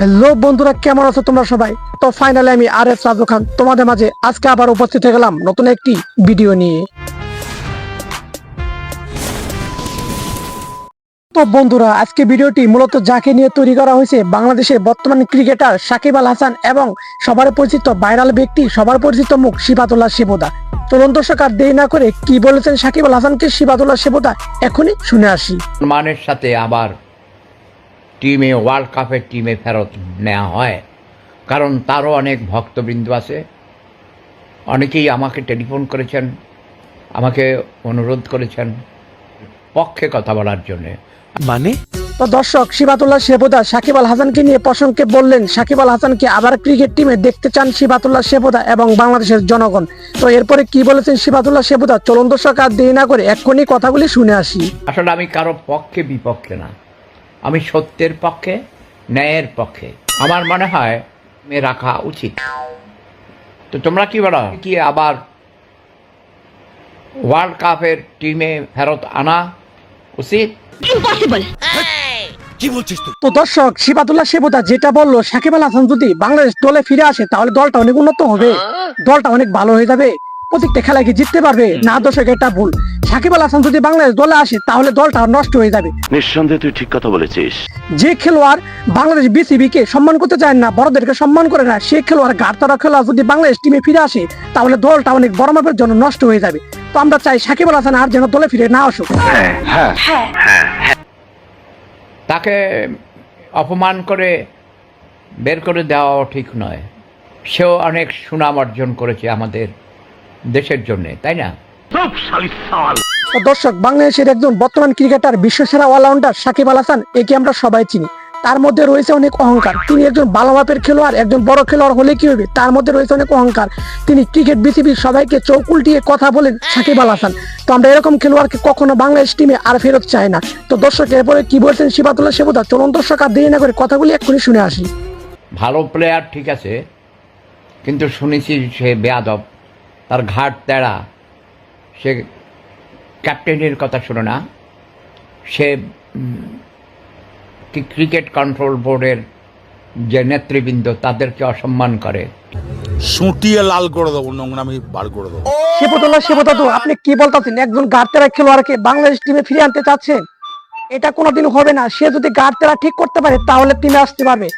Hello বন্ধুরা, কেমন আছো তোমরা সবাই? তো ফাইনালি আমি আর এস রাজু খান তোমাদের মাঝে আজকে আবার উপস্থিত হয়ে গেলাম নতুন একটি ভিডিও নিয়ে। তো বন্ধুরা, আজকে ভিডিওটি মূলত যাকে নিয়ে তৈরি করা হয়েছে, বাংলাদেশের বর্তমান ক্রিকেটার সাকিব আল হাসান এবং সবার পরিচিত ভাইরাল ব্যক্তি, সবার পরিচিত মুখ শিবাতুল্লাহ শিবদা। চলুন দর্শক, আর দেরি না করে কি বলেছেন সাকিব আল হাসানকে শিবাতুল্লাহ শিবদা? এখনই শুনে আসি। মানের সাথে আবার টিমে ওয়ার্ল্ড কাপের টিমে ফেরত নেওয়া হয়। কারণ তারও অনেক ভক্তবৃন্দ আছে। অনেকেই আমাকে টেলিফোন করেছেন আমাকে অনুরোধ করেছেন পক্ষে কথা বলার জন্যে। মানে? তো দর্শক শিবাতুল্লাহ শেবদা সাকিব আল হাসানকে নিয়ে প্রসঙ্গে বললেন সাকিব আল হাসানকে আবার ক্রিকেট টিমে দেখতে চান শিবাতুল্লাহ শেবদা এবং বাংলাদেশের জনগণ। তো এরপরে কি বলেছেন শিবাতুল্লাহ শেবদা চলুন দর্শক আর দেরি না করে এক্ষুনি কথাগুলি শুনে আসি। আসলে আমি কারও পক্ষে বিপক্ষে না। আমি সত্যের পক্ষে ন্যায়ের পক্ষে। আমার মনে হয় মে রাখা উচিত। তো তোমরা কি বলো? কি আবার ওয়ার্ল্ড কাপের টিমে ফেরত আনা উচিত? কি বলছিস তুই? তো দর্শক শিবাতুল্লাহ শেবদা যেটা বলল সাকিব আল হাসান যদি বাংলাদেশ দলে ফিরে আসে তাহলে দলটা অনেক উন্নত হবে। দলটা অনেক ভালো হয়ে যাবে। প্রত্যেকটা খেলায় কি জিততে পারবে? না দর্শক এটা ভুল। সাকিব আল হাসান যদি বাংলাদেশ দলে আসে তাহলে দলটা নষ্ট হয়ে যাবে। নিঃসন্দেহে তুই ঠিক কথা বলেছিস। যে খেলোয়াড় বাংলাদেশ বিসিবি কে সম্মান করতে চায় না বড়দেরকে সম্মান করে না সেই খেলোয়াড় গাড়তারা খেলোয়াড় যদি বাংলাদেশ টিমে ফিরে আসে তাহলে দলটা অনেক বড় মাপের জন্য নষ্ট হয়ে যাবে। তো আমরা চাই সাকিব আল হাসান আর যেন দলে ফিরে না আসুক। তাকে অপমান করে বের করে দেওয়াও ঠিক নয়। সেও অনেক সুনাম অর্জন করেছে আমাদের দেশের জন্যে তাই না? দর্শক বাংলাদেশের একজন বর্তমান ক্রিকেটার বিশ্বসেরা অলরাউন্ডার সাকিব আল হাসান একে আমরা সবাই চিনি। তার মধ্যে রয়েছে অনেক অহংকার। তিনি একজন ভালো মাপের খেলোয়াড় একজন বড় খেলোয়াড় হলে কি হবে? তার মধ্যে রয়েছে অনেক অহংকার। তিনি ক্রিকেট বিসিবির সবাইকে চোখ উল্টিয়ে কথা বলেন সাকিব আল হাসান। তো আমরা এরকম খেলোয়াড়কে কখনো বাংলাদেশ টিমে আর ফেরত চাই না। তো দর্শক এরপরে কি বলছেন শিবাতুল্লাহ সেবুদা চলুন দর্শক আর দেরি না করে কথাগুলি এক্ষুনি শুনে আসি। ভালো প্লেয়ার ঠিক আছে কিন্তু শুনেছি সে বেয়াদব। তার ঘাট তেড়া সে ক্যাপ্টেনের কথা শোনে না। সে ক্রিকেট কন্ট্রোল বোর্ডের যে নেতৃবৃন্দ তাদেরকে অসম্মান করে। সুটিয়ে লাল করে দেবো নোংরামি বার করে দেবো। আপনি কি বলতেছেন? একজন গার্তেরা খেলোয়াড়কে বাংলাদেশ টিমে ফিরে আনতে চাচ্ছেন? এটা কোনোদিন হবে না। সে যদি গার্তেরা ঠিক করতে পারে তাহলে টিমে আসতে পারবে।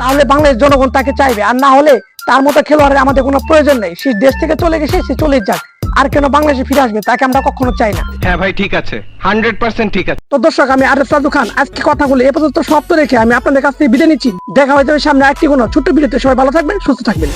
তাহলে বাংলাদেশ জনগণ তাকে চাইবে। আর না হলে তার মতো খেলোয়াড়ের আমাদের কোনো প্রয়োজন নেই। সে দেশ থেকে চলে গেছে সে চলে যাক। আর কেন বাংলাদেশে ফিরে আসবে তাকে আমরা কখনো চাই না। হ্যাঁ ভাই ঠিক আছে। হান্ড্রেড পার্সেন্ট ঠিক আছে। তো দর্শক আমি আরেফ রাজু খান আজকে কথাগুলো এ পর্যন্ত সমাপ্ত রেখে আমি আপনাদের কাছ থেকে বিদায় নিচ্ছি। দেখা হয়ে যাবে সামনে একটি কোনো ছোট্ট ভিডিওতে। সবাই ভালো থাকবেন সুস্থ থাকবেন।